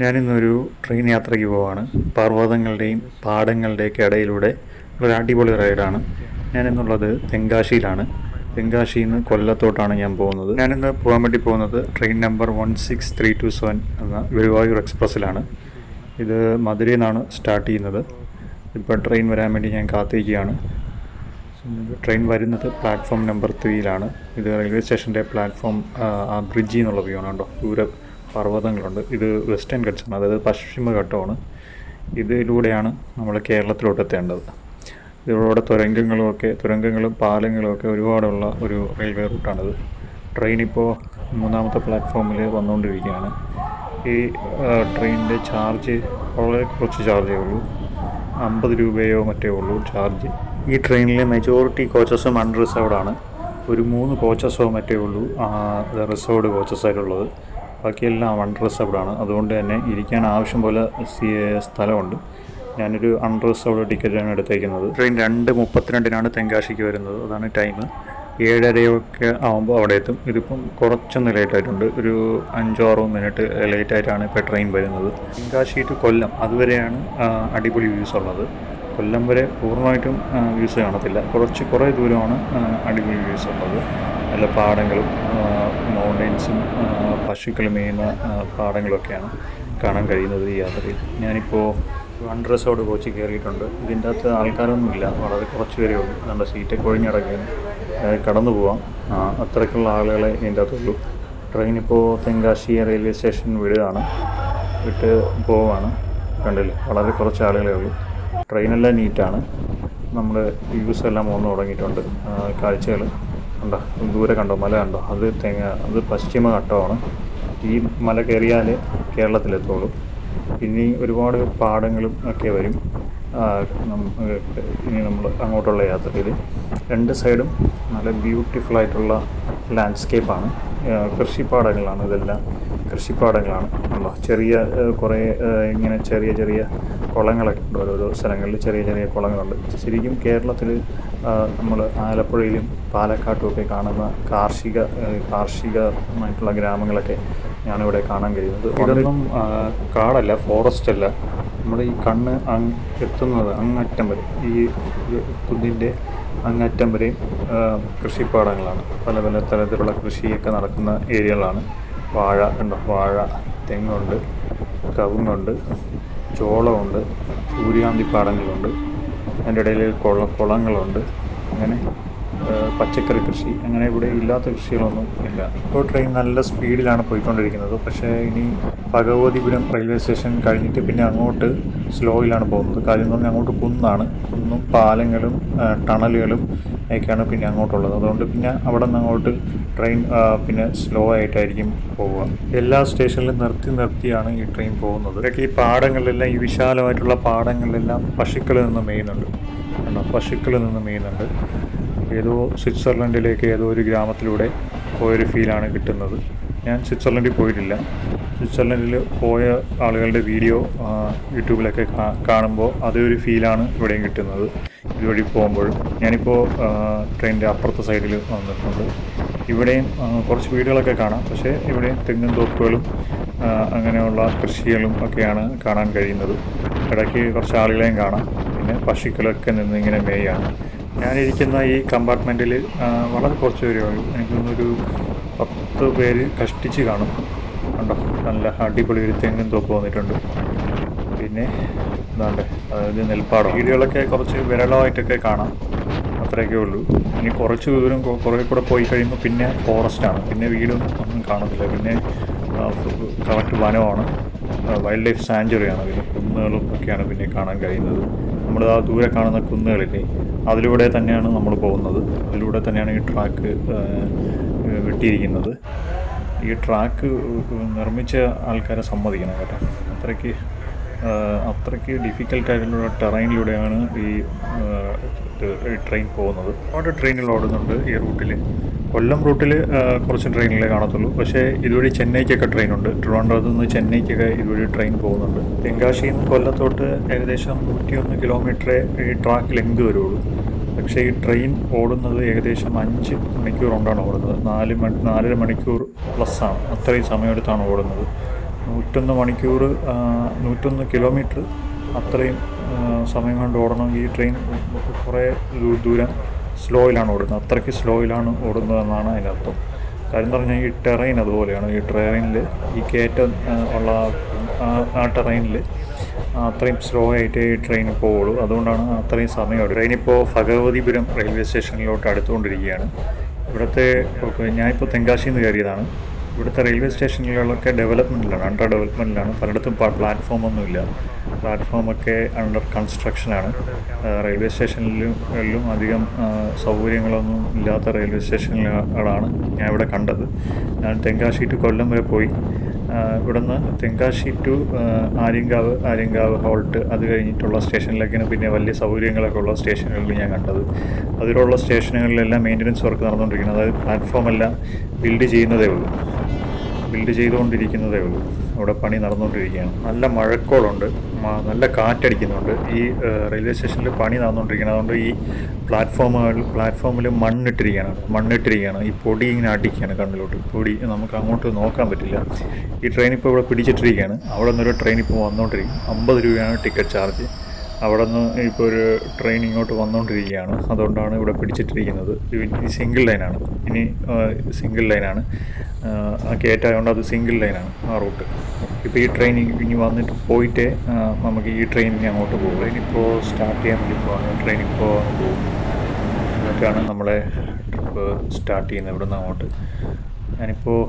ഞാനിന്നൊരു train യാത്രയ്ക്ക് പോവാണ്. പർവതങ്ങളുടെയും പാടങ്ങളുടെയൊക്കെ ഇടയിലൂടെ ഒരു അടിപൊളി റൈഡാണ്. ഞാനിന്നുള്ളത് തെങ്കാശിയിലാണ്. തെങ്കാശിയിൽ നിന്ന് കൊല്ലത്തോട്ടാണ് ഞാൻ പോകുന്നത്. ഞാനിന്ന് പോകാൻ വേണ്ടി പോകുന്നത് train number one six three two seven എന്ന ഗുരുവായൂർ എക്സ്പ്രസ്സിലാണ്. ഇത് മധുരയിൽ നിന്നാണ് സ്റ്റാർട്ട് ചെയ്യുന്നത്. ഇപ്പോൾ ട്രെയിൻ വരാൻ വേണ്ടി ഞാൻ കാത്തിരിക്കുകയാണ്. ട്രെയിൻ വരുന്നത് പ്ലാറ്റ്ഫോം നമ്പർ ത്രീയിലാണ്. ഇത് റെയിൽവേ സ്റ്റേഷന്റെ പ്ലാറ്റ്ഫോം ആ ബ്രിഡ്ജിൽ നിന്നുള്ള വ്യൂ ആണ് കേട്ടോ. ദൂരെ പർവതങ്ങളുണ്ട്. ഇത് വെസ്റ്റേൺ ഘട്ടമാണ് അതായത് പശ്ചിമഘട്ടമാണ് ഇതിലൂടെയാണ് നമ്മൾ കേരളത്തിലോട്ട് എത്തേണ്ടത്. ഇതിലൂടെ തുരങ്കങ്ങളുമൊക്കെ തുരങ്കങ്ങളും പാലങ്ങളും ഒക്കെ ഒരുപാടുള്ള ഒരു റെയിൽവേ റൂട്ടാണിത് ട്രെയിൻ ഇപ്പോൾ മൂന്നാമത്തെ പ്ലാറ്റ്ഫോമിൽ വന്നുകൊണ്ടിരിക്കുകയാണ്. ഈ ട്രെയിനിന്റെ ചാർജ് വളരെ കുറച്ച് ചാർജേ ഉള്ളൂ. അമ്പത് രൂപയോ മറ്റേ ഉള്ളൂ ചാർജ് ഈ ട്രെയിനിലെ മെജോറിറ്റി കോച്ചസും അൺറിസർവ്ഡ് ആണ്. ഒരു മൂന്ന് കോച്ചസോ മറ്റേ ഉള്ളൂ റിസർവ്ഡ് കോച്ചസ് ആയിട്ടുള്ളത്. ബാക്കിയെല്ലാം അൺറിസർവ്ഡാണ് അതുകൊണ്ട് തന്നെ ഇരിക്കാൻ ആവശ്യം പോലെ സ്ഥലമുണ്ട്. ഞാനൊരു അൺറിസർവ്ഡ് ടിക്കറ്റാണ് എടുത്തേക്കുന്നത്. ട്രെയിൻ രണ്ട് മുപ്പത്തിരണ്ടിനാണ് തെങ്കാശിക്ക് വരുന്നത്. അതാണ് ടൈം ഏഴരയൊക്കെ ആകുമ്പോൾ അവിടെ എത്തും. ഇതിപ്പം കുറച്ചൊന്ന് ലേറ്റായിട്ടുണ്ട് ഒരു അഞ്ചോ ആറോ മിനിറ്റ് ലേറ്റായിട്ടാണ് ഇപ്പോൾ ട്രെയിൻ വരുന്നത്. തെങ്കാശി ടു കൊല്ലം അതുവരെയാണ് അടിപൊളി വ്യൂസ് ഉള്ളത്. കൊല്ലം വരെ പൂർണമായിട്ടും വ്യൂസ് കാണത്തില്ല. കുറച്ച് കുറേ ദൂരമാണ് അടിപൊളി വ്യൂസ് ഉള്ളത്. നല്ല പാടങ്ങളും മൗണ്ടൻസും പശുക്കൾ മേയുന്ന പാടങ്ങളൊക്കെയാണ് കാണാൻ കഴിയുന്നത് ഈ യാത്രയിൽ. ഞാനിപ്പോൾ അൺറിസർവ്ഡ് കോച്ച് കയറിയിട്ടുണ്ട്. ഇതിന്റെ അകത്ത് ആൾക്കാരൊന്നുമില്ല. വളരെ കുറച്ച് പേരേ ഉള്ളൂ. നമ്മുടെ സീറ്റ് കൊഴിഞ്ഞടക്കാൻ കടന്നു പോവാം. അത്രയ്ക്കുള്ള ആളുകളെ ഇതിന്റെ അകത്തുള്ളൂ. ട്രെയിൻ ഇപ്പോൾ തെങ്കാശി റെയിൽവേ സ്റ്റേഷൻ വിടുകയാണ്. വിട്ട് പോവാണ്. കണ്ടില്ലേ? വളരെ കുറച്ച് ആളുകളേ ഉള്ളൂ. ട്രെയിനെല്ലാം നീറ്റാണ്. നമ്മൾ വ്യൂസ് എല്ലാം വന്നു തുടങ്ങിയിട്ടുണ്ട് കാഴ്ചകൾ കണ്ടോ ദൂരെ കണ്ടോ? മല കണ്ടോ? അത് തെങ്ങ അത് പശ്ചിമഘട്ടമാണ് ഈ മല കയറിയാൽ കേരളത്തിലെത്തുള്ളൂ. ഇനി ഒരുപാട് പാടങ്ങളും ഒക്കെ വരും. ഇനി നമ്മൾ അങ്ങോട്ടുള്ള യാത്രയിൽ രണ്ട് സൈഡും നല്ല ബ്യൂട്ടിഫുൾ ആയിട്ടുള്ള ലാൻഡ്സ്കേപ്പാണ്. കൃഷിപ്പാടങ്ങളാണ് ഇതെല്ലാം. കൃഷിപ്പാടങ്ങളാണ്. ഉണ്ടോ ചെറിയ കുറേ ഇങ്ങനെ ചെറിയ ചെറിയ കുളങ്ങളൊക്കെ ഉണ്ട് ഓരോരോ സ്ഥലങ്ങളിൽ ചെറിയ ചെറിയ കുളങ്ങളുണ്ട്. ശരിക്കും കേരളത്തിൽ നമ്മൾ ആലപ്പുഴയിലും പാലക്കാട്ടും ഒക്കെ കാണുന്ന കാർഷിക കാർഷികമായിട്ടുള്ള ഗ്രാമങ്ങളൊക്കെ ഞാനിവിടെ കാണാൻ കഴിയുന്നത്. ഇതൊന്നും കാടല്ല ഫോറസ്റ്റ് അല്ല നമ്മുടെ ഈ കണ്ണ് അങ് എത്തുന്നത് അങ്ങറ്റം വരെ. ഈ കുന്നിന്റെ അങ്ങറ്റം വരെയും കൃഷിപ്പാടങ്ങളാണ്. പല പല തരത്തിലുള്ള കൃഷിയൊക്കെ നടക്കുന്ന ഏരിയകളാണ്. വാഴ കണ്ടോ? വാഴ തെങ്ങുണ്ട് കവുങ്ങുണ്ട് ചോളമുണ്ട് സൂര്യകാന്തി പാടങ്ങളുണ്ട് അതിന്റെ ഇടയിൽ കുള കുളങ്ങളുണ്ട്. അങ്ങനെ പച്ചക്കറി കൃഷി അങ്ങനെ ഇവിടെ ഇല്ലാത്ത കൃഷികളൊന്നും ഇല്ല. ഇപ്പോൾ ട്രെയിൻ നല്ല സ്പീഡിലാണ് പോയിക്കൊണ്ടിരിക്കുന്നത്. പക്ഷേ ഇനി ഭഗവതിപുരം റെയിൽവേ സ്റ്റേഷൻ കഴിഞ്ഞിട്ട് പിന്നെ അങ്ങോട്ട് സ്ലോയിലാണ് പോകുന്നത്. കാര്യം എന്ന് പറഞ്ഞാൽ അങ്ങോട്ട് കുന്നാണ്. കുന്നും പാലങ്ങളും ടണലുകളും ഒക്കെയാണ് പിന്നെ അങ്ങോട്ടുള്ളത്. അതുകൊണ്ട് പിന്നെ അവിടെ നിന്ന് അങ്ങോട്ട് ട്രെയിൻ പിന്നെ സ്ലോ ആയിട്ടായിരിക്കും പോവുക. എല്ലാ സ്റ്റേഷനിലും നിർത്തി നിർത്തിയാണ് ഈ ട്രെയിൻ പോകുന്നത്. ഇതൊക്കെ ഈ പാടങ്ങളിലെല്ലാം ഈ വിശാലമായിട്ടുള്ള പാടങ്ങളിലെല്ലാം പശുക്കളിൽ നിന്ന് മേയുന്നുണ്ട്. കണ്ടോ? പശുക്കളിൽ നിന്ന് മേയുന്നുണ്ട്. ഏതോ സ്വിറ്റ്സർലൻഡിലേക്ക് ഏതോ ഒരു ഗ്രാമത്തിലൂടെ പോയൊരു ഫീലാണ് കിട്ടുന്നത്. ഞാൻ സ്വിറ്റ്സർലൻഡിൽ പോയിട്ടില്ല. സ്വിറ്റ്സർലൻഡിൽ പോയ ആളുകളുടെ വീഡിയോ യൂട്യൂബിലൊക്കെ കാണുമ്പോൾ അതേ ഒരു ഫീലാണ് ഇവിടെയും കിട്ടുന്നത് ഇതുവഴി പോകുമ്പോഴും ഞാനിപ്പോൾ ട്രെയിനിന്റെ അപ്പുറത്തെ സൈഡിൽ വന്നിട്ടുണ്ട്. ഇവിടെയും കുറച്ച് വീടുകളൊക്കെ കാണാം. പക്ഷേ ഇവിടെയും തെങ്ങും തോപ്പുകളും അങ്ങനെയുള്ള കൃഷികളും ഒക്കെയാണ് കാണാൻ കഴിയുന്നത്. ഇടയ്ക്ക് കുറച്ച് ആളുകളെയും കാണാം. പിന്നെ പശുക്കളൊക്കെ നിന്നിങ്ങനെ മേയാണ് ഞാനിരിക്കുന്ന ഈ കമ്പാർട്ട്മെന്റിൽ വളരെ കുറച്ച് പേരേ ഉള്ളൂ. എനിക്ക് തോന്നുന്നൊരു പത്ത് പേര് കഷ്ടിച്ച് കാണും. കണ്ടോ? നല്ല അടിപൊളി ഒരു തെങ്ങും തോപ്പ് വന്നിട്ടുണ്ട്. പിന്നെ എന്താണ്ട് അതായത് നെൽപ്പാടം. വീടുകളൊക്കെ കുറച്ച് വിരളമായിട്ടൊക്കെ കാണാം. അത്രയൊക്കെ ഉള്ളൂ. ഇനി കുറച്ച് ദൂരം കുറേ കൂടെ പോയി കഴിയുമ്പോൾ പിന്നെ ഫോറസ്റ്റാണ്. പിന്നെ വീടും ഒന്നും കാണത്തില്ല. പിന്നെ കറക്റ്റ് വനമാണ്. വൈൽഡ് ലൈഫ് സാഞ്ചുറിയാണ് പിന്നെ കുന്നുകളും ഒക്കെയാണ് പിന്നെ കാണാൻ കഴിയുന്നത്. നമ്മൾ ആ ദൂരെ കാണുന്ന കുന്നുകളില്ലേ അതിലൂടെ തന്നെയാണ് നമ്മൾ പോകുന്നത്. അതിലൂടെ തന്നെയാണ് ഈ ട്രാക്ക് വെട്ടിയിരിക്കുന്നത്. ഈ ട്രാക്ക് നിർമ്മിച്ച ആൾക്കാരെ സമ്മതിക്കണം കേട്ടോ. അത്രയ്ക്ക് അത്രയ്ക്ക് ഡിഫിക്കൽട്ടായിട്ടുള്ള ടെറൈനിലൂടെയാണ് ഈ ട്രെയിൻ പോകുന്നത്. ഒരുപാട് ട്രെയിനുകൾ ഓടുന്നുണ്ട് ഈ റൂട്ടിൽ കൊല്ലം റൂട്ടിൽ കുറച്ച് ട്രെയിനിലേ കാണത്തുള്ളൂ. പക്ഷേ ഇതുവഴി ചെന്നൈക്കൊക്കെ ട്രെയിനുണ്ട്. ട്രിവാൻഡ്രത്ത് നിന്ന് ചെന്നൈക്കൊക്കെ ഇതുവഴി ട്രെയിൻ പോകുന്നുണ്ട്. തെങ്കാശിയിൽ നിന്ന് കൊല്ലത്തോട്ട് ഏകദേശം നൂറ്റിയൊന്ന് കിലോമീറ്ററേ ഈ ട്രാക്ക് ലെങ്ത് വരുള്ളൂ. പക്ഷേ ഈ ട്രെയിൻ ഓടുന്നത് ഏകദേശം അഞ്ച് മണിക്കൂർ കൊണ്ടാണ് ഓടുന്നത്. നാല് മണി നാലര മണിക്കൂർ പ്ലസ് ആണ് അത്രയും സമയമെടുത്താണ് ഓടുന്നത്. നൂറ്റൊന്ന് മണിക്കൂർ നൂറ്റൊന്ന് കിലോമീറ്റർ അത്രയും സമയം കൊണ്ട് ഓടണമെങ്കിൽ ഈ ട്രെയിൻ. കുറേ ദൂരം സ്ലോയിലാണ് ഓടുന്നത്. അത്രയ്ക്ക് സ്ലോയിലാണ് ഓടുന്നതെന്നാണ് അതിന്റെ അർത്ഥം. കാര്യം പറഞ്ഞാൽ ഈ ടെറൈൻ അതുപോലെയാണ്. ഈ ട്രെയിനിൽ ഈ കയറ്റം ഉള്ള ആ- ട്രെയിനിൽ അത്രയും സ്ലോ ആയിട്ട് ഈ ട്രെയിൻ പോവുള്ളൂ അതുകൊണ്ടാണ് അത്രയും സമയം ട്രെയിൻ ട്രെയിനിപ്പോൾ ഭഗവതിപുരം റെയിൽവേ സ്റ്റേഷനിലോട്ട് അടുത്തുകൊണ്ടിരിക്കുകയാണ്. ഇവിടുത്തെ ഇപ്പോൾ ഞാനിപ്പോൾ തെങ്കാശിയിൽ നിന്ന് കയറിയതാണ്. ഇവിടുത്തെ റെയിൽവേ സ്റ്റേഷനുകളൊക്കെ ഡെവലപ്മെന്റിലാണ് അണ്ടർ ഡെവലപ്മെന്റിലാണ് പലയിടത്തും പ്ലാറ്റ്ഫോമൊന്നുമില്ല പ്ലാറ്റ്ഫോമൊക്കെ അണ്ടർ കൺസ്ട്രക്ഷനാണ് റെയിൽവേ സ്റ്റേഷനിലും അധികം സൗകര്യങ്ങളൊന്നും ഇല്ലാത്ത റെയിൽവേ സ്റ്റേഷനുകളാണ് ഞാൻ ഇവിടെ കണ്ടത്. ഞാൻ തെങ്കാശി ടു കൊല്ലം വരെ പോയി. ഇവിടുന്ന് തെങ്കാശി ടു ആര്യങ്കാവ് ആര്യങ്കാവ് ഹോൾട്ട് അത് കഴിഞ്ഞിട്ടുള്ള സ്റ്റേഷനിലൊക്കെയാണ് പിന്നെ വലിയ സൗകര്യങ്ങളൊക്കെ ഉള്ള സ്റ്റേഷനുകളിൽ ഞാൻ കണ്ടത്. അതിലുള്ള സ്റ്റേഷനുകളിലെല്ലാം മെയിന്റനൻസ് വർക്ക് നടന്നുകൊണ്ടിരിക്കുന്നത് അതായത് പ്ലാറ്റ്ഫോമെല്ലാം ബിൽഡ് ചെയ്യുന്നതേ ഉള്ളൂ. ബിൽഡ് ചെയ്തുകൊണ്ടിരിക്കുന്നതേ ഉള്ളൂ. അവിടെ പണി നടന്നുകൊണ്ടിരിക്കുകയാണ്. നല്ല മഴക്കോളുണ്ട്. നല്ല കാറ്റടിക്കുന്നുണ്ട്. ഈ റെയിൽവേ സ്റ്റേഷനിൽ പണി നടന്നുകൊണ്ടിരിക്കുന്നത് അതുകൊണ്ട് ഈ പ്ലാറ്റ്ഫോമുകൾ പ്ലാറ്റ്ഫോമിൽ മണ്ണിട്ടിരിക്കുകയാണ്. മണ്ണിട്ടിരിക്കുകയാണ്. ഈ പൊടി ഇങ്ങനെ അടിക്കുകയാണ് കണ്ണിലോട്ട്. പൊടി നമുക്ക് അങ്ങോട്ട് നോക്കാൻ പറ്റില്ല. ഈ ട്രെയിൻ ഇപ്പോൾ ഇവിടെ പിടിച്ചിട്ടിരിക്കുകയാണ്. അവിടെ നിന്നൊരു ട്രെയിൻ ഇപ്പോൾ വന്നുകൊണ്ടിരിക്കും. അമ്പത് രൂപയാണ് ടിക്കറ്റ് ചാർജ് അവിടെ നിന്ന് ഇപ്പോൾ ഒരു ട്രെയിൻ ഇങ്ങോട്ട് വന്നുകൊണ്ടിരിക്കുകയാണ് അതുകൊണ്ടാണ് ഇവിടെ പിടിച്ചിട്ടിരിക്കുന്നത്. ഇനി സിംഗിൾ ലൈനാണ് ഇനി സിംഗിൾ ലൈനാണ് ആ കയറ്റായതുകൊണ്ട് അത് സിംഗിൾ ലൈനാണ് ആ റൂട്ട് ഇപ്പോൾ ഈ ട്രെയിൻ ഇനി വന്നിട്ട് പോയിട്ടേ നമുക്ക് ഈ ട്രെയിനിന് അങ്ങോട്ട് പോകും ഇനിയിപ്പോൾ സ്റ്റാർട്ട് ചെയ്യാൻ വേണ്ടി പോകാം ട്രെയിൻ ഇപ്പോൾ പോകും. എന്നിട്ടാണ് നമ്മളെ ട്രിപ്പ് സ്റ്റാർട്ട് ചെയ്യുന്നത് ഇവിടെ നിന്ന് അങ്ങോട്ട് ഞാനിപ്പോൾ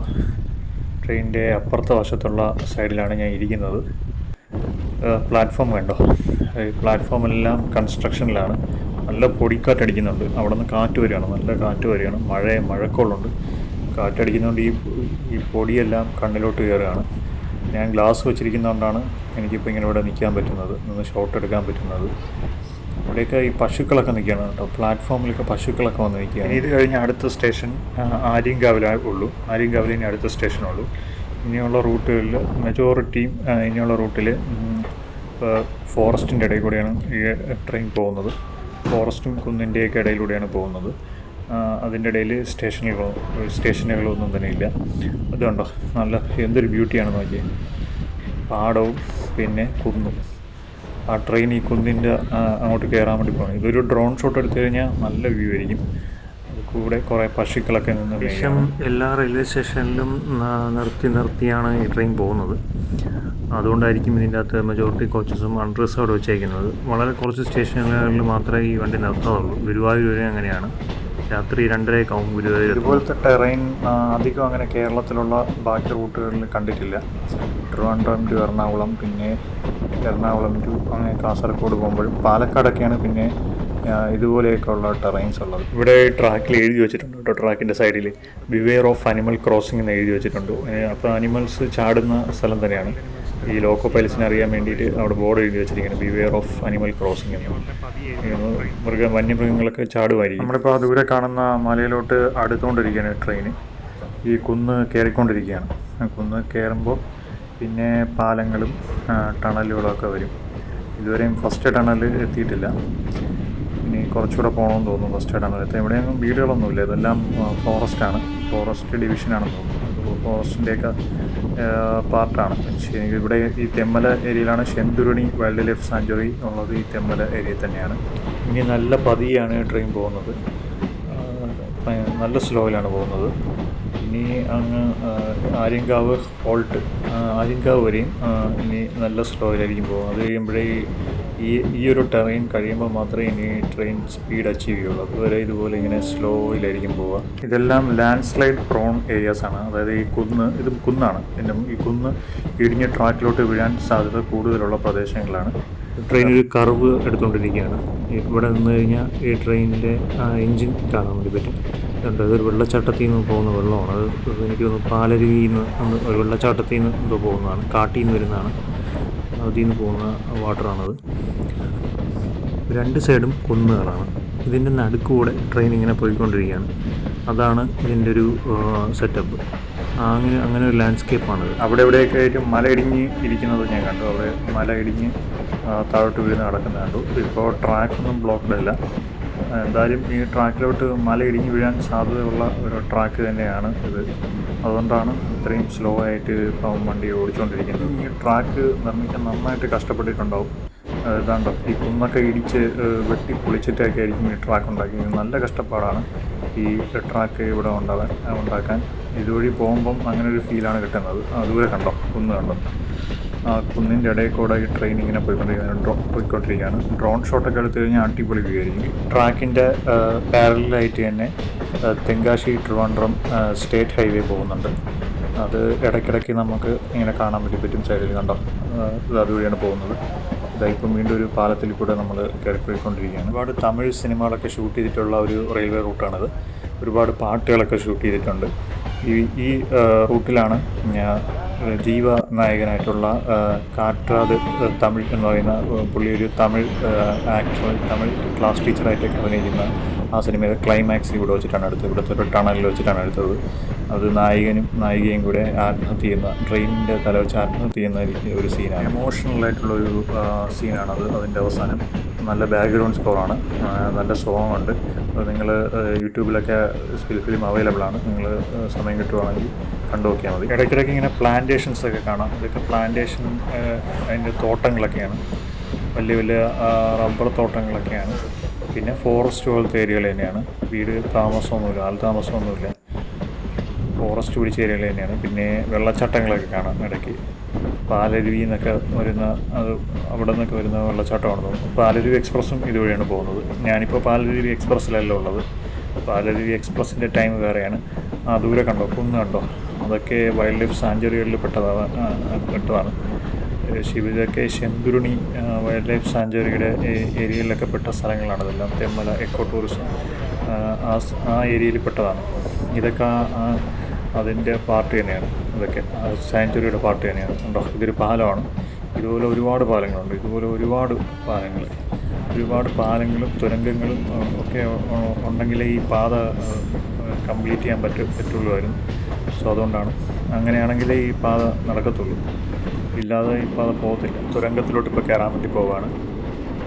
ട്രെയിനിന്റെ അപ്പുറത്തെ വശത്തുള്ള സൈഡിലാണ് ഞാൻ ഇരിക്കുന്നത്. പ്ലാറ്റ്ഫോം വേണ്ടോ? ഈ പ്ലാറ്റ്ഫോമെല്ലാം കൺസ്ട്രക്ഷനിലാണ് നല്ല പൊടിക്കാറ്റടിക്കുന്നുണ്ട്. അവിടെ നിന്ന് കാറ്റ് വരികയാണ്. നല്ല കാറ്റ് വരികയാണ്. മഴ മഴക്കോളുണ്ട്. കാറ്റടിക്കുന്നതുകൊണ്ട് ഈ ഈ പൊടിയെല്ലാം കണ്ണിലോട്ട് കയറുകയാണ്. ഞാൻ ഗ്ലാസ് വെച്ചിരിക്കുന്നതുകൊണ്ടാണ് എനിക്കിപ്പോൾ ഇങ്ങനെ ഇവിടെ നിൽക്കാൻ പറ്റുന്നത്. നിന്ന് ഷോട്ട് എടുക്കാൻ പറ്റുന്നത്. ഇവിടെയൊക്കെ ഈ പശുക്കളൊക്കെ നിൽക്കുകയാണ് കേട്ടോ. പ്ലാറ്റ്ഫോമിലൊക്കെ പശുക്കളൊക്കെ വന്ന് നിൽക്കുകയാണ്. ഇത് കഴിഞ്ഞ് അടുത്ത സ്റ്റേഷൻ ആര്യങ്കാവിലേ ഉള്ളൂ. ആര്യങ്കാവിൽ ഇനി അടുത്ത സ്റ്റേഷനുള്ളൂ ഇനിയുള്ള റൂട്ടുകളിൽ മെജോറിറ്റിയും ഇനിയുള്ള റൂട്ടിൽ ഫോറസ്റ്റിന്റെ ഇടയിൽ കൂടെയാണ് ഈ ട്രെയിൻ പോകുന്നത്. ഫോറസ്റ്റും കുന്നിന്റെയൊക്കെ ഇടയിലൂടെയാണ് പോകുന്നത്. അതിന്റെ ഇടയിൽ സ്റ്റേഷനുകളോ സ്റ്റേഷനുകളോ ഒന്നും തന്നെ ഇല്ല. അതുകൊണ്ടോ നല്ല എന്തൊരു ബ്യൂട്ടിയാണ് നോക്കിയത് പാടവും പിന്നെ കുന്നും. ആ ട്രെയിൻ ഈ കുന്നിന്റെ അങ്ങോട്ട് കയറാൻ വേണ്ടി പോകണം. ഇതൊരു ഡ്രോൺ ഷോട്ട് എടുത്തു കഴിഞ്ഞാൽ നല്ല വ്യൂ ആയിരിക്കും. കൂടെ കുറേ പശുക്കളൊക്കെ നിന്ന് എല്ലാ റെയിൽവേ സ്റ്റേഷനിലും നിർത്തി നിർത്തിയാണ് ഈ ട്രെയിൻ പോകുന്നത്. അതുകൊണ്ടായിരിക്കും ഇതിന്റെ അകത്ത് മെജോറിറ്റി കോച്ചസും അൺറിസർവ്ഡ് വെച്ചേക്കുന്നത്. വളരെ കുറച്ച് സ്റ്റേഷനുകളിൽ മാത്രമേ ഈ വണ്ടി നിർത്താറുള്ളൂ. ഗുരുവായൂർ വരെ അങ്ങനെയാണ്. രാത്രി രണ്ടരയൊക്കെ ആവും ഗുരുവായൂർ ഇതുപോലത്തെ ടെറൈൻ അധികം അങ്ങനെ കേരളത്തിലുള്ള ബാക്കി റൂട്ടുകളിൽ കണ്ടിട്ടില്ല. ട്രിവാൻഡ്രം ടു എറണാകുളം പിന്നെ എറണാകുളം ടു അങ്ങനെ കാസർഗോഡ് പോകുമ്പോഴും പാലക്കാടൊക്കെയാണ് പിന്നെ ഇതുപോലെയൊക്കെ ഉള്ള ടെറൈൻസ് ഉള്ളത്. ഇവിടെ ട്രാക്കിൽ എഴുതി വെച്ചിട്ടുണ്ട് കേട്ടോ ട്രാക്കിന്റെ സൈഡിൽ ബിവെയർ ഓഫ് അനിമൽ ക്രോസിംഗ് എന്ന് എഴുതി വെച്ചിട്ടുണ്ട്. അപ്പോൾ അനിമൽസ് ചാടുന്ന സ്ഥലം തന്നെയാണ്. ഈ ലോക്കോ പൈലസിനെ അറിയാൻ വേണ്ടിയിട്ട് അവിടെ ബോർഡ് എഴുതി വെച്ചിരിക്കുന്നത് ബിവെയർ ഓഫ് അനിമൽ ക്രോസിംഗ് എന്ന്. മൃഗ വന്യമൃഗങ്ങളൊക്കെ ചാടുമായിരിക്കും. നമ്മളിപ്പോൾ ആ ദൂരെ കാണുന്ന മലയിലോട്ട് അടുത്തുകൊണ്ടിരിക്കുകയാണ് ട്രെയിൻ ഈ കുന്ന് കയറിക്കൊണ്ടിരിക്കുകയാണ് കുന്ന് കയറുമ്പോൾ പിന്നെ പാലങ്ങളും ടണലുകളൊക്കെ വരും. ഇതുവരെയും ഫസ്റ്റ് ടണൽ എത്തിയിട്ടില്ല. ഇനി കുറച്ചുകൂടെ പോകണമെന്ന് തോന്നുന്നു ഫസ്റ്റ് ടണൽ എത്താൻ എവിടെയൊന്നും വീടുകളൊന്നുമില്ല. ഇതെല്ലാം ഫോറസ്റ്റാണ് ഫോറസ്റ്റ് ഡിവിഷനാണെന്ന് തോന്നുന്നു. ഫോറസ്റ്റിന്റെയൊക്കെ പാർട്ടാണ്. ഇവിടെ ഈ തെമ്മല ഏരിയയിലാണ് ശെന്തുരുണി വൈൽഡ് ലൈഫ് സാഞ്ചുറി ഉള്ളത്. ഈ തെമ്മല ഏരിയ തന്നെയാണ്. ഇനി നല്ല പതിയാണ് ട്രെയിൻ പോകുന്നത്. നല്ല സ്ലോയിലാണ് പോകുന്നത്. ഇനി അങ്ങ് ആര്യങ്കാവ് ഹോൾട്ട് ആര്യങ്കാവ് വരെയും ഇനി നല്ല സ്ലോയിലായിരിക്കും പോകുന്നത്. അത് കഴിയുമ്പോഴേ ഈ ഈ ഒരു ടെറൈൻ കഴിയുമ്പോൾ മാത്രമേ ഇനി ട്രെയിൻ സ്പീഡ് അച്ചീവ് ചെയ്യുള്ളൂ. അതുവരെ ഇതുപോലെ ഇങ്ങനെ സ്ലോയിലായിരിക്കും പോവുക. ഇതെല്ലാം ലാൻഡ് സ്ലൈഡ് പ്രോൺ ഏരിയാസ് ആണ്. അതായത് ഈ കുന്ന് ഇത് കുന്നാണ്. പിന്നെ ഈ കുന്ന് ഇടിഞ്ഞ ട്രാക്കിലോട്ട് വീഴാൻ സാധ്യത കൂടുതലുള്ള പ്രദേശങ്ങളാണ്. ട്രെയിൻ ഒരു കർവ് എടുത്തുകൊണ്ടിരിക്കുകയാണ്. ഇവിടെ നിന്ന് കഴിഞ്ഞാൽ ഈ ട്രെയിനിന്റെ എൻജിൻ കാണാൻ വേണ്ടി പറ്റും. കണ്ടോ ഇതൊരു വെള്ളച്ചാട്ടത്തിൽ നിന്ന് പോകുന്ന വെള്ളമാണ്. അത് എനിക്ക് തോന്നുന്നു പാലരുവിയിൽ നിന്ന് ഒരു വെള്ളച്ചാട്ടത്തിൽ നിന്ന് എന്തോ പോകുന്നതാണ്. കാട്ടിൽ നിന്ന് വരുന്നതാണ്. അതിൽ നിന്ന് പോകുന്ന വാട്ടറാണത്. രണ്ട് സൈഡും കുന്നുകളാണ്. ഇതിന്റെ നടുക്കൂടെ ട്രെയിൻ ഇങ്ങനെ പോയിക്കൊണ്ടിരിക്കുകയാണ്. അതാണ് ഇതിന്റെ ഒരു സെറ്റപ്പ് അങ്ങനെ അങ്ങനെ ഒരു ലാൻഡ്സ്കേപ്പാണത് അവിടെ എവിടെയൊക്കെ ആയിട്ട് മല ഇടിഞ്ഞ് ഇരിക്കുന്നത് ഞാൻ കണ്ടു. അവിടെ മല ഇടിഞ്ഞ് താഴോട്ട് വീഴുന്ന കിടക്കുന്നത് കണ്ടു. ഇപ്പോൾ ട്രാക്കൊന്നും ബ്ലോക്ക്ഡ് അല്ല. എന്തായാലും ഈ ട്രാക്കിലോട്ട് മല ഇടിഞ്ഞ് വീഴാൻ സാധ്യതയുള്ള ഒരു ട്രാക്ക് തന്നെയാണ് ഇത്. അതുകൊണ്ടാണ് ഇത്രയും സ്ലോ ആയിട്ട് ഇപ്പം വണ്ടി ഓടിച്ചുകൊണ്ടിരിക്കുന്നത് ഈ ട്രാക്ക് നിർമ്മിക്കാൻ നന്നായിട്ട് കഷ്ടപ്പെട്ടിട്ടുണ്ടാവും. ഏഹ് ഇതാണ്ടോ ഈ കുന്നൊക്കെ ഇടിച്ച് വെട്ടി പൊളിച്ചിട്ടൊക്കെ ആയിരിക്കും ഈ ട്രാക്ക് ഉണ്ടാക്കിയത് നല്ല കഷ്ടപ്പാടാണ് ഈ ട്രാക്ക് ഇവിടെ ഉണ്ടാവാൻ ഉണ്ടാക്കാൻ. ഇതുവഴി പോകുമ്പം അങ്ങനെ ഒരു ഫീലാണ് കിട്ടുന്നത്. അതുവരെ കണ്ടോ കുന്ന് കണ്ടോ? ആ കുന്നിന്റെ ഇടയിൽ കൂടെ ഈ ട്രെയിൻ ഇങ്ങനെ പോയിക്കൊണ്ടിരിക്കുകയാണ് ഡ്രോ പോയിക്കൊണ്ടിരിക്കുകയാണ്. ഡ്രോൺ ഷോട്ടൊക്കെ എടുത്തു കഴിഞ്ഞാൽ അടിപൊളി വ്യൂ ട്രാക്കിന്റെ പാരലായിട്ട് തന്നെ തെങ്കാശി ട്രിവാൻഡ്രം സ്റ്റേറ്റ് ഹൈവേ പോകുന്നുണ്ട്. അത് ഇടയ്ക്കിടയ്ക്ക് നമുക്ക് ഇങ്ങനെ കാണാൻ വേണ്ടി പറ്റും സൈഡിൽ കണ്ടോ? അതുവഴിയാണ് പോകുന്നത്. ഇതായിപ്പം വീണ്ടും ഒരു പാലത്തിൽ കൂടെ നമ്മൾ കയറിപ്പോയിക്കൊണ്ടിരിക്കുകയാണ് ഒരുപാട് തമിഴ് സിനിമകളൊക്കെ ഷൂട്ട് ചെയ്തിട്ടുള്ള ഒരു റെയിൽവേ റൂട്ടാണത് ഒരുപാട് പാട്ടുകളൊക്കെ ഷൂട്ട് ചെയ്തിട്ടുണ്ട്. ഈ ഈ റൂട്ടിലാണ് ജീവ നായകനായിട്ടുള്ള കാട്രാത് തമിഴ് എന്ന് പറയുന്ന പുള്ളി ഒരു തമിഴ് ആക്ടർ തമിഴ് ക്ലാസ് ടീച്ചറായിട്ടൊക്കെ അഭിനയിക്കുന്ന ആ സിനിമയുടെ ക്ലൈമാക്സ് ഇവിടെ വെച്ചിട്ടാണ് എടുത്തത്. ഇവിടുത്തെ ഒരു ടണലിൽ വെച്ചിട്ടാണ് എടുത്തത്. അത് നായകനും നായികയും കൂടെ ആത്മഹത്യ ചെയ്യുന്ന ട്രെയിനിന്റെ തല വെച്ച് ആത്മഹത്യ ചെയ്യുന്ന ഒരു- സീനാണ് ഇമോഷണൽ ആയിട്ടുള്ള ഒരു സീനാണത് അതിന്റെ അവസാനം. നല്ല ബാക്ക്ഗ്രൗണ്ട് സ്കോറാണ് നല്ല സോങ് ഉണ്ട്. അത് നിങ്ങൾ യൂട്യൂബിലൊക്കെ സ്കിൽ ഫിലിം അവൈലബിൾ ആണ്. നിങ്ങൾ സമയം കിട്ടുവാണെങ്കിൽ കണ്ടു നോക്കിയാൽ മതി. ഇടയ്ക്കിടയ്ക്ക് ഇങ്ങനെ പ്ലാന്റേഷൻസ് ഒക്കെ കാണാം. ഇതൊക്കെ പ്ലാന്റേഷൻ അതിന്റെ തോട്ടങ്ങളൊക്കെയാണ്. വലിയ വലിയ റബ്ബർ തോട്ടങ്ങളൊക്കെയാണ്. പിന്നെ ഫോറസ്റ്റ് പോലത്തെ ഏരിയകൾ തന്നെയാണ്. വീട് താമസമൊന്നുമില്ല ആൾ താമസമൊന്നുമില്ല. ഫോറസ്റ്റ് പിടിച്ച ഏരിയകൾ തന്നെയാണ്. പിന്നെ വെള്ളച്ചാട്ടങ്ങളൊക്കെ കാണാം ഇടയ്ക്ക്. പാലരുവി എന്നൊക്കെ വരുന്ന അത് അവിടെ നിന്നൊക്കെ വരുന്ന വെള്ളച്ചാട്ടമാണ് തോന്നുന്നു പാലരുവി എക്സ്പ്രസ്സും ഇതുവഴിയാണ് പോകുന്നത്. ഞാനിപ്പോൾ പാലരുവി എക്സ്പ്രസ്സിലല്ല ഉള്ളത്. പാലരുവി എക്സ്പ്രസ്സിന്റെ ടൈം വേറെയാണ്. ആ ദൂരെ കണ്ടോ? കുന്ന് കണ്ടോ? അതൊക്കെ വൈൽഡ് ലൈഫ് സാഞ്ചുറികളിൽ പെട്ടതാണ് പെട്ടതാണ്. ശിവ ഇതൊക്കെ ശെന്തുരുണി വൈൽഡ് ലൈഫ് സാഞ്ചുറിയുടെ ഏരിയയിലൊക്കെ പെട്ട സ്ഥലങ്ങളാണ്. ഇതെല്ലാം തെമ്മല എക്കോ ടൂറിസം ആ, ആ ഏരിയയിൽ പെട്ടതാണ്. ഇതൊക്കെ അതിന്റെ പാർട്ട് തന്നെയാണ്. ഇതൊക്കെ സാഞ്ചുറിയുടെ പാർട്ട് തന്നെയാണ്. ഉണ്ടോ ഇതൊരു പാലമാണ്. ഇതുപോലെ ഒരുപാട് പാലങ്ങളുണ്ട്. ഇതുപോലെ ഒരുപാട് പാലങ്ങൾ. ഒരുപാട് പാലങ്ങളും തുരങ്കങ്ങളും ഒക്കെ ഉണ്ടെങ്കിലേ ഈ പാത കംപ്ലീറ്റ് ചെയ്യാൻ പറ്റും പറ്റുള്ളൂമായിരുന്നു സോ അതുകൊണ്ടാണ്. അങ്ങനെയാണെങ്കിലേ ഈ പാത നടക്കത്തുള്ളൂ. ഇല്ലാതെ ഇപ്പോൾ അത് പോകത്തില്ല. തുരങ്കത്തിലോട്ട് ഇപ്പോൾ കയറാൻ വേണ്ടി പോവുകയാണ്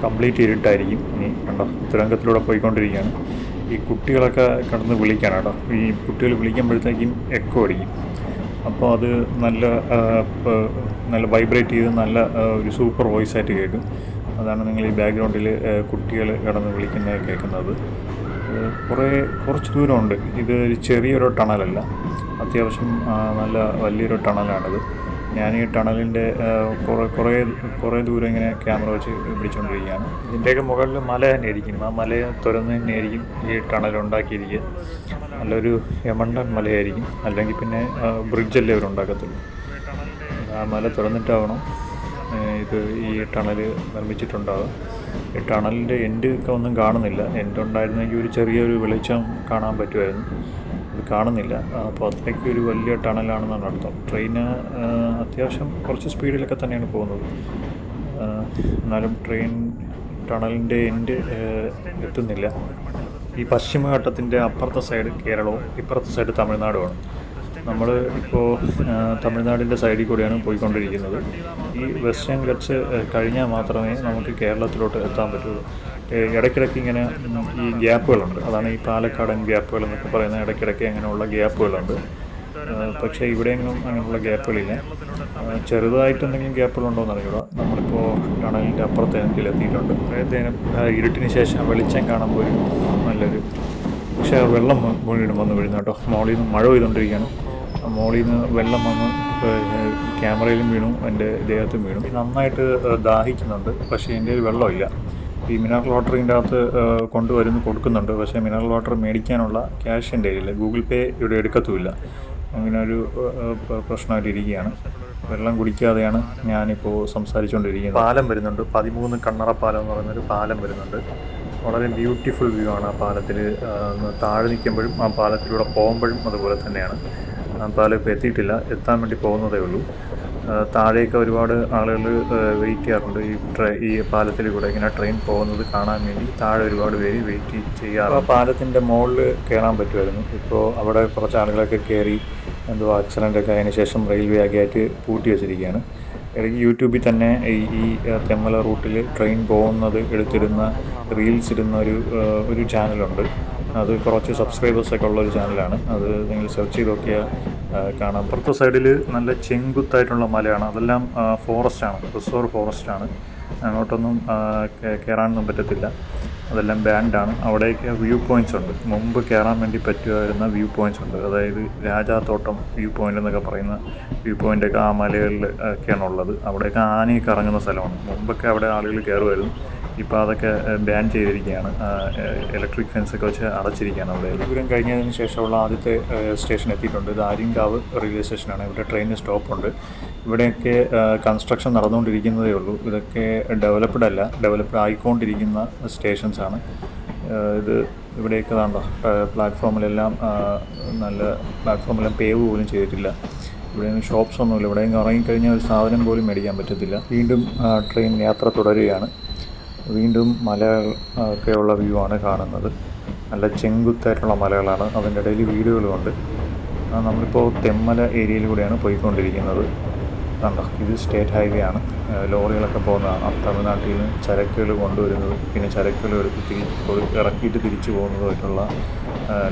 കംപ്ലീറ്റ് ഇരുട്ടായിരിക്കും. ഇനി കണ്ടോ തുരങ്കത്തിലൂടെ പോയിക്കൊണ്ടിരിക്കുകയാണ്. ഈ കുട്ടികളൊക്കെ കിടന്ന് വിളിക്കാണ് കേട്ടോ. ഈ കുട്ടികൾ വിളിക്കുമ്പോഴത്തേക്കും എക്കോ അടിക്കും അപ്പോൾ അത് നല്ല നല്ല വൈബ്രേറ്റ് ചെയ്ത് നല്ല ഒരു സൂപ്പർ വോയിസ് ആയിട്ട് കേൾക്കും. അതാണ് നിങ്ങൾ ഈ ബാക്ക്ഗ്രൗണ്ടിൽ കുട്ടികൾ കിടന്ന് വിളിക്കുന്നത് കേൾക്കുന്നത്. കുറേ കുറച്ച് ദൂരമുണ്ട്. ഇത് ചെറിയൊരു ടണലല്ല അത്യാവശ്യം നല്ല വലിയൊരു ടണലാണിത് ഞാൻ ഈ ടണലിന്റെ കുറേ കുറേ കുറേ ദൂരം ഇങ്ങനെ ക്യാമറ വെച്ച് പിടിച്ചുകൊണ്ടിരിക്കുകയാണ് ഇതിന്റെയൊക്കെ മുകളിൽ മല തന്നെ ആയിരിക്കും ആ മലയെ തുറന്ന് തന്നെയായിരിക്കും ഈ ടണൽ ഉണ്ടാക്കിയിരിക്കുക. നല്ലൊരു യമണ്ടൻ മലയായിരിക്കും. അല്ലെങ്കിൽ പിന്നെ ബ്രിഡ്ജല്ലേ അവർ ഉണ്ടാക്കത്തുള്ളൂ. ആ മല തുറന്നിട്ടാവണം ഇത് ഈ ടണൽ നിർമ്മിച്ചിട്ടുണ്ടാവുക. ഈ ടണലിന്റെ എൻഡ് ഒക്കെ ഒന്നും കാണുന്നില്ല. എൻഡ് ഉണ്ടായിരുന്നെങ്കിൽ ഒരു ചെറിയൊരു വെളിച്ചം കാണാൻ പറ്റുമായിരുന്നു. കാണുന്നില്ല. അപ്പോൾ അത്രയ്ക്ക് ഒരു വലിയ ടണലാണെന്നാണ് അർത്ഥം. ട്രെയിന് അത്യാവശ്യം കുറച്ച് സ്പീഡിലൊക്കെ തന്നെയാണ് പോകുന്നത്. എന്നാലും ട്രെയിൻ ടണലിന്റെ എൻഡ് എത്തുന്നില്ല. ഈ പശ്ചിമഘട്ടത്തിന്റെ അപ്പുറത്തെ സൈഡ് കേരളവും ഇപ്പുറത്തെ സൈഡ് തമിഴ്നാടുമാണ്. നമ്മൾ ഇപ്പോൾ തമിഴ്നാടിന്റെ സൈഡിൽ കൂടിയാണ് പോയിക്കൊണ്ടിരിക്കുന്നത്. ഈ വെസ്റ്റേൺ ഗട്ട്സ് കഴിഞ്ഞാൽ മാത്രമേ നമുക്ക് കേരളത്തിലോട്ട് എത്താൻ പറ്റുള്ളൂ ഇടയ്ക്കിടയ്ക്ക് ഇങ്ങനെ ഈ ഗ്യാപ്പുകളുണ്ട്. അതാണ് ഈ പാലക്കാടൻ ഗ്യാപ്പുകൾ എന്നൊക്കെ പറയുന്ന ഇടയ്ക്കിടയ്ക്ക് അങ്ങനെയുള്ള ഗ്യാപ്പുകളുണ്ട്. പക്ഷേ ഇവിടെയെങ്കിലും അങ്ങനെയുള്ള ഗ്യാപ്പുകളില്ല. ചെറുതായിട്ട് എന്തെങ്കിലും ഗ്യാപ്പുകളുണ്ടോ എന്ന് അറിയില്ല നമ്മളിപ്പോൾ ടണലിന്റെ അപ്പുറത്തെ എൻഡിൽ എത്തിയിട്ടുണ്ട്. ഏഹ് ഇരുട്ടിന് ശേഷം വെളിച്ചം കാണുമ്പോൾ ഒരു നല്ലൊരു പക്ഷേ വെള്ളം മുഴുവനും വന്ന് വീഴുന്ന കേട്ടോ. മോളിൽ നിന്ന് മഴ പെയ്തുകൊണ്ടിരിക്കുകയാണ്. മോളിൽ നിന്ന് വെള്ളം വന്ന് ക്യാമറയിലും വീണു എന്റെ ദേഹത്തും വീണു. നന്നായിട്ട് ദാഹിക്കുന്നുണ്ട്. പക്ഷേ എന്റെ കയ്യിൽ വെള്ളമില്ല. ഈ മിനറൽ വാട്ടർ ഇതിന്റെ അകത്ത് കൊണ്ടുവരുന്നു കൊടുക്കുന്നുണ്ട്. പക്ഷേ മിനറൽ വാട്ടർ മേടിക്കാനുള്ള ക്യാഷ് എന്റെ കയ്യിലില്ല. ഗൂഗിൾ പേ ഇവിടെ എടുക്കത്തുമില്ല. അങ്ങനെ ഒരു പ്രശ്നമായിട്ടിരിക്കുകയാണ് വെള്ളം കുടിക്കാതെയാണ് ഞാനിപ്പോൾ സംസാരിച്ചുകൊണ്ടിരിക്കുന്നത് പാലം വരുന്നുണ്ട്. പതിമൂന്ന് കണ്ണറ പാലം എന്ന് പറയുന്നൊരു പാലം വരുന്നുണ്ട്. വളരെ ബ്യൂട്ടിഫുൾ വ്യൂ ആണ് ആ പാലത്തിൽ താഴെ നിൽക്കുമ്പോഴും ആ പാലത്തിലൂടെ പോകുമ്പോഴും അതുപോലെ തന്നെയാണ്. പാലം എത്തിയിട്ടില്ല. എത്താൻ വേണ്ടി പോകുന്നതേ ഉള്ളൂ. താഴേക്ക് ഒരുപാട് ആളുകൾ വെയിറ്റ് ചെയ്യാറുണ്ട്. ഈ ട്രെ ഈ പാലത്തിൽ കൂടെ ഇങ്ങനെ ട്രെയിൻ പോകുന്നത് കാണാൻ വേണ്ടി താഴെ ഒരുപാട് പേര് വെയിറ്റ് ചെയ്യാറ് ആ പാലത്തിന്റെ മുകളിൽ കയറാൻ പറ്റുമായിരുന്നു. ഇപ്പോൾ അവിടെ കുറച്ച് ആളുകളൊക്കെ കയറി എന്തോ ആക്സിഡന്റ് ഒക്കെ അതിന് ശേഷം റെയിൽവേ ആയിട്ട് പൂട്ടി വെച്ചിരിക്കുകയാണ്. ഇടയ്ക്ക് യൂട്യൂബിൽ തന്നെ ഈ തെമ്മല റൂട്ടിൽ ട്രെയിൻ പോകുന്നത് എടുത്തിരുന്ന റീൽസ് ഇടുന്ന ഒരു ഒരു ചാനലുണ്ട് അത് കുറച്ച് സബ്സ്ക്രൈബേഴ്സൊക്കെ ഉള്ളൊരു ചാനലാണ് അത് നിങ്ങൾ സെർച്ച് ചെയ്ത് നോക്കിയാൽ കാണാം. അപ്പുറത്തെ സൈഡിൽ നല്ല ചെങ്കുത്തായിട്ടുള്ള മലയാണ്. അതെല്ലാം ഫോറസ്റ്റാണ് റിസർവ് ഫോറസ്റ്റാണ് അങ്ങോട്ടൊന്നും കയറാനൊന്നും പറ്റത്തില്ല. അതെല്ലാം ബാൻഡാണ് അവിടെയൊക്കെ വ്യൂ പോയിന്റ്സ് ഉണ്ട്. മുമ്പ് കയറാൻ വേണ്ടി പറ്റുമായിരുന്ന വ്യൂ പോയിന്റ്സ് ഉണ്ട്. അതായത് രാജാത്തോട്ടം വ്യൂ പോയിന്റ് എന്നൊക്കെ പറയുന്ന വ്യൂ പോയിന്റൊക്കെ ആ മലകളിൽ ഒക്കെയാണ് ഉള്ളത് അവിടെയൊക്കെ ആനയൊക്കെ ഇറങ്ങുന്ന സ്ഥലമാണ്. മുമ്പൊക്കെ അവിടെ ആളുകൾ കയറുമായിരുന്നു ഇപ്പോൾ അതൊക്കെ ബാൻ ചെയ്തിരിക്കുകയാണ് ഇലക്ട്രിക് ഫെൻസൊക്കെ വെച്ച് അടച്ചിരിക്കുകയാണ് അവിടെ. ദൂരം കഴിഞ്ഞതിന് ശേഷമുള്ള ആദ്യത്തെ സ്റ്റേഷൻ എത്തിയിട്ടുണ്ട്. ഇത് ആര്യങ്കാവ് റെയിൽവേ സ്റ്റേഷനാണ് ഇവിടെ ട്രെയിനിന് സ്റ്റോപ്പുണ്ട് ഇവിടെയൊക്കെ കൺസ്ട്രക്ഷൻ നടന്നുകൊണ്ടിരിക്കുന്നതേ ഉള്ളൂ. ഇതൊക്കെ ഡെവലപ്ഡ് അല്ല ഡെവലപ്ഡ് ആയിക്കൊണ്ടിരിക്കുന്ന സ്റ്റേഷൻസാണ് ഇത് ഇവിടെയൊക്കെ കണ്ടോ? പ്ലാറ്റ്ഫോമിലെല്ലാം നല്ല പ്ലാറ്റ്ഫോമിലെല്ലാം പേവ് പോലും ചെയ്തിട്ടില്ല. ഇവിടെയൊന്നും ഷോപ്സ് ഒന്നുമില്ല. ഇവിടെയും ഇറങ്ങിക്കഴിഞ്ഞാൽ ഒരു സാധനം പോലും മേടിക്കാൻ പറ്റത്തില്ല. വീണ്ടും ട്രെയിൻ യാത്ര തുടരുകയാണ്. വീണ്ടും മല ഒക്കെയുള്ള വ്യൂ ആണ് കാണുന്നത്. നല്ല ചെങ്കുത്തായിട്ടുള്ള മലകളാണ് അതിന്റെ ഇടയിൽ വീടുകളുമുണ്ട് നമ്മളിപ്പോൾ തെമ്മല ഏരിയയിലൂടെയാണ് പോയിക്കൊണ്ടിരിക്കുന്നത്. കണ്ടോ ഇത് സ്റ്റേറ്റ് ഹൈവേ ആണ്. ലോറികളൊക്കെ പോകുന്നതാണ്. തമിഴ്നാട്ടിൽ നിന്ന് ചരക്കുകൾ കൊണ്ടുവരുന്നത് പിന്നെ ചരക്കുകൾ എടുത്ത് തിരി കൊടു- ഇറക്കിയിട്ട് തിരിച്ചു പോകുന്നതുമായിട്ടുള്ള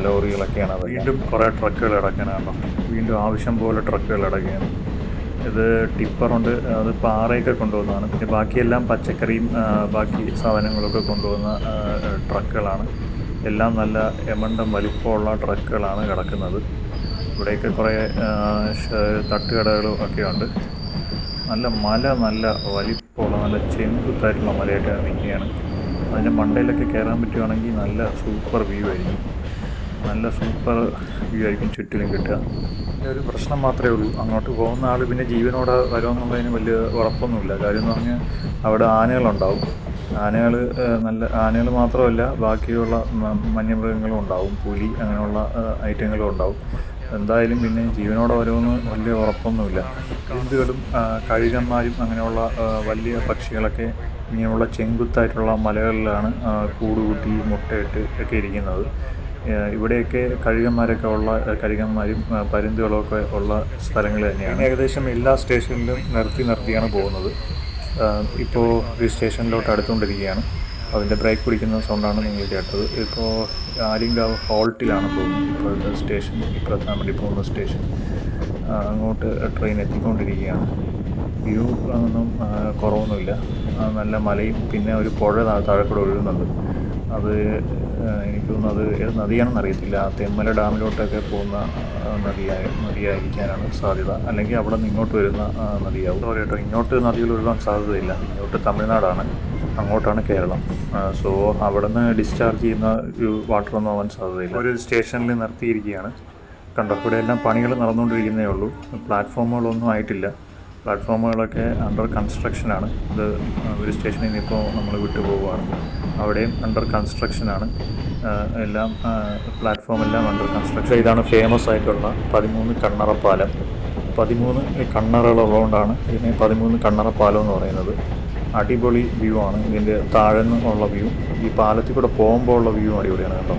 ലോറികളൊക്കെയാണ് വീണ്ടും കുറേ ട്രക്കുകൾ ഇടയ്ക്കാനാണ് വീണ്ടും ആവശ്യം പോലെ ട്രക്കുകൾ ഇടയ്ക്കാണ്. ഇത് ടിപ്പറുണ്ട് അത് പാറയൊക്കെ കൊണ്ടുപോകുന്നതാണ്. പിന്നെ ബാക്കിയെല്ലാം പച്ചക്കറിയും ബാക്കി സാധനങ്ങളൊക്കെ കൊണ്ടുപോകുന്ന ട്രക്കുകളാണ്. എല്ലാം നല്ല എമണ്ടം വലിപ്പമുള്ള ട്രക്കുകളാണ് കിടക്കുന്നത്. ഇവിടെയൊക്കെ കുറേ തട്ടുകടകളും ഒക്കെ ഉണ്ട്. നല്ല മല നല്ല വലിപ്പമുള്ള നല്ല ചെങ്കുത്തായിട്ടുള്ള മലയായിട്ട് നിൽക്കുകയാണ്. അതിന്റെ മണ്ടയിലൊക്കെ കയറാൻ പറ്റുവാണെങ്കിൽ നല്ല സൂപ്പർ വ്യൂ ആയിരിക്കും. നല്ല സൂപ്പർ വ്യൂ ആയിരിക്കും ചുറ്റിലും കിട്ടുക. ഒരു പ്രശ്നം മാത്രമേ ഉള്ളൂ. അങ്ങോട്ട് പോകുന്ന ആൾ പിന്നെ ജീവനോടെ വരുമെന്നുള്ളതിന് വലിയ ഉറപ്പൊന്നുമില്ല. കാര്യം എന്ന് പറഞ്ഞാൽ അവിടെ ആനകളുണ്ടാവും. ആനകൾ നല്ല ആനകൾ മാത്രമല്ല ബാക്കിയുള്ള മന്യമൃഗങ്ങളും ഉണ്ടാവും. പുലി അങ്ങനെയുള്ള ഐറ്റങ്ങളും ഉണ്ടാവും. എന്തായാലും പിന്നെ ജീവനോടെ വരുമെന്ന് വലിയ ഉറപ്പൊന്നുമില്ല. ഹിന്ദുക്കളും കഴുകന്മാരും അങ്ങനെയുള്ള വലിയ പക്ഷികളൊക്കെ ഇങ്ങനെയുള്ള ചെങ്കുത്തായിട്ടുള്ള മലകളിലാണ് കൂടുകൂട്ടി മുട്ടയിട്ട് ഒക്കെ ഇരിക്കുന്നത്. ഇവിടെയൊക്കെ കഴുകന്മാരൊക്കെ ഉള്ള കഴുകന്മാരും പരുന്തുകളൊക്കെ ഉള്ള സ്ഥലങ്ങൾ തന്നെയാണ്. ഏകദേശം എല്ലാ സ്റ്റേഷനിലും നിർത്തി നിർത്തിയാണ് പോകുന്നത്. ഇപ്പോൾ ഒരു സ്റ്റേഷനിലോട്ട് അടുത്തുകൊണ്ടിരിക്കുകയാണ്. അതിന്റെ ബ്രേക്ക് പിടിക്കുന്ന സൗണ്ടാണ് നിങ്ങൾ കേട്ടത്. ഇപ്പോൾ ആലിങ്കാവ് ഹോൾട്ടിലാണ് പോകുന്നത്. ഇപ്പോഴത്തെ സ്റ്റേഷൻ ഇപ്പോഴെത്താൻ വേണ്ടി പോകുന്ന സ്റ്റേഷൻ. അങ്ങോട്ട് ട്രെയിൻ എത്തിക്കൊണ്ടിരിക്കുകയാണ്. വ്യൂ ഒന്നും കുറവൊന്നുമില്ല. നല്ല മലയും പിന്നെ ഒരു പുഴ താഴെക്കൂടെ താഴെ ഒഴുകുന്നുണ്ട്. അത് എനിക്ക് തോന്നുന്നു അത് ഏത് നദിയാണെന്ന് അറിയത്തില്ല. തെമ്മല ഡാമിലോട്ടൊക്കെ പോകുന്ന നദിയായ നദിയായിരിക്കാനാണ് സാധ്യത. അല്ലെങ്കിൽ അവിടെ നിന്ന് ഇങ്ങോട്ട് വരുന്ന നദിയാവും. പറയട്ടോ ഇങ്ങോട്ട് നദികൾ ഒഴുകാൻ സാധ്യതയില്ല. ഇങ്ങോട്ട് തമിഴ്നാടാണ് അങ്ങോട്ടാണ് കേരളം. സോ അവിടെ നിന്ന് ഡിസ്ചാർജ് ചെയ്യുന്ന ഒരു വാട്ടറൊന്നും ആവാൻ സാധ്യതയില്ല. ഒരു സ്റ്റേഷനിൽ നിർത്തിയിരിക്കുകയാണ്. കണ്ടോ ഇവിടെ എല്ലാം പണികൾ നടന്നുകൊണ്ടിരിക്കുന്നേ ഉള്ളൂ. പ്ലാറ്റ്ഫോമുകളൊന്നും ആയിട്ടില്ല. പ്ലാറ്റ്ഫോമുകളൊക്കെ അണ്ടർ കൺസ്ട്രക്ഷനാണ് ഇത് ഒരു സ്റ്റേഷനിൽ നിന്ന് ഇപ്പോൾ നമ്മൾ വിട്ടു പോവുകയാണ് അവിടെയും അണ്ടർ കൺസ്ട്രക്ഷനാണ് എല്ലാം പ്ലാറ്റ്ഫോം എല്ലാം അണ്ടർ കൺസ്ട്രക്ഷൻ ഇതാണ് ഫേമസ് ആയിട്ടുള്ള പതിമൂന്ന് കണ്ണറ പാലം. പതിമൂന്ന് കണ്ണറകളുള്ളതുകൊണ്ടാണ് ഇതിനെ പതിമൂന്ന് കണ്ണറ പാലം എന്ന് പറയുന്നത്. അടിപൊളി വ്യൂ ആണ്. ഇതിന്റെ താഴെ നിന്നുള്ള വ്യൂ ഈ പാലത്തിൽ കൂടെ പോകുമ്പോൾ ഉള്ള വ്യൂ അടിപൊളിയാണ് കേട്ടോ.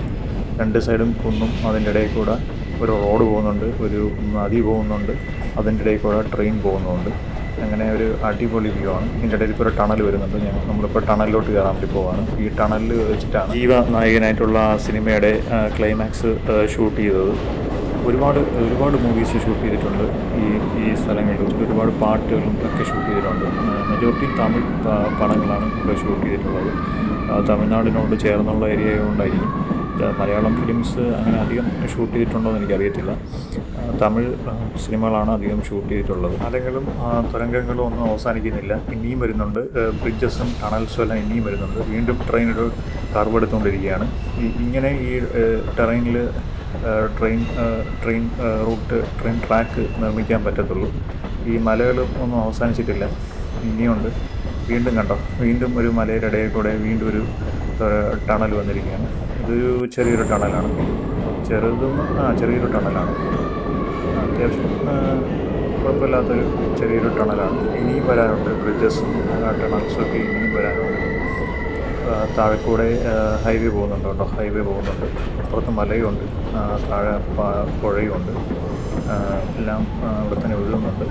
രണ്ട് സൈഡും കുന്നും അതിന്റെ ഇടയിൽ കൂടെ ഒരു റോഡ് പോകുന്നുണ്ട് ഒരു നദി പോകുന്നുണ്ട് അതിന്റെ ഇടയിൽ കൂടെ ട്രെയിൻ പോകുന്നുണ്ട്. അങ്ങനെ ഒരു അടിപൊളി വ്യൂ ആണ്. ഇതിന്റെ ഇടയിൽ ഇപ്പോൾ ഒരു ടണൽ വരുന്നുണ്ട്. ഞങ്ങൾ നമ്മളിപ്പോൾ ടണലിലോട്ട് കയറാൻ വേണ്ടി പോവാണ്. ഈ ടണലിൽ വെച്ചിട്ടാണ് ജീവ നായകനായിട്ടുള്ള ആ സിനിമയുടെ ക്ലൈമാക്സ് ഷൂട്ട് ചെയ്തത്. ഒരുപാട് ഒരുപാട് മൂവീസ് ഷൂട്ട് ചെയ്തിട്ടുണ്ട്. ഈ ഈ സ്ഥലങ്ങളിൽ ഒരുപാട് പാട്ടുകളും ഒക്കെ ഷൂട്ട് ചെയ്തിട്ടുണ്ട്. മെജോറിറ്റി തമിഴ് പടങ്ങളാണ് ഇവിടെ ഷൂട്ട് ചെയ്തിട്ടുള്ളത്. തമിഴ്നാടിനോട് ചേർന്നുള്ള ഏരിയ കൊണ്ടായിരിക്കും മലയാളം ഫിലിംസ് അങ്ങനെ അധികം ഷൂട്ട് ചെയ്തിട്ടുണ്ടോ എന്ന് എനിക്കറിയത്തില്ല. തമിഴ് സിനിമകളാണ് അധികം ഷൂട്ട് ചെയ്തിട്ടുള്ളത്. അല്ലെങ്കിലും തുരങ്കങ്ങളും ഒന്നും അവസാനിക്കുന്നില്ല. ഇനിയും വരുന്നുണ്ട്. ബ്രിഡ്ജസും ടണൽസും എല്ലാം ഇനിയും വരുന്നുണ്ട്. വീണ്ടും ട്രെയിൻ ഒരു കർവ് എടുത്തുകൊണ്ടിരിക്കുകയാണ്. ഇങ്ങനെ ഈ ടെറൈനിൽ train train route train track നിർമ്മിക്കാൻ പറ്റത്തുള്ളൂ. ഈ മലകളും ഒന്നും അവസാനിച്ചിട്ടില്ല. ഇനിയുണ്ട്. വീണ്ടും കണ്ടോ? വീണ്ടും ഒരു മലയുടെ ഇടയിൽ കൂടെ വീണ്ടും ഒരു ടണൽ വന്നിരിക്കുകയാണ്. ഇതൊരു ചെറിയൊരു ടണലാണ്. ചെറുതും ആ ചെറിയൊരു ടണലാണ്. അത്യാവശ്യം കുഴപ്പമില്ലാത്തൊരു ചെറിയൊരു ടണലാണ്. ഇനിയും വരാനുണ്ട് ബ്രിഡ്ജസും ടണൽസും ഒക്കെ ഇനിയും വരാനുണ്ട്. താഴെക്കൂടെ താഴെ കൂടെ ഹൈവേ പോകുന്നുണ്ട് കേട്ടോ. ഹൈവേ പോകുന്നുണ്ട്. അപ്പുറത്ത് മലയുണ്ട്. താഴെ പുഴയുണ്ട്. എല്ലാം ഇവിടെ തന്നെ ഒഴുകുന്നുണ്ട്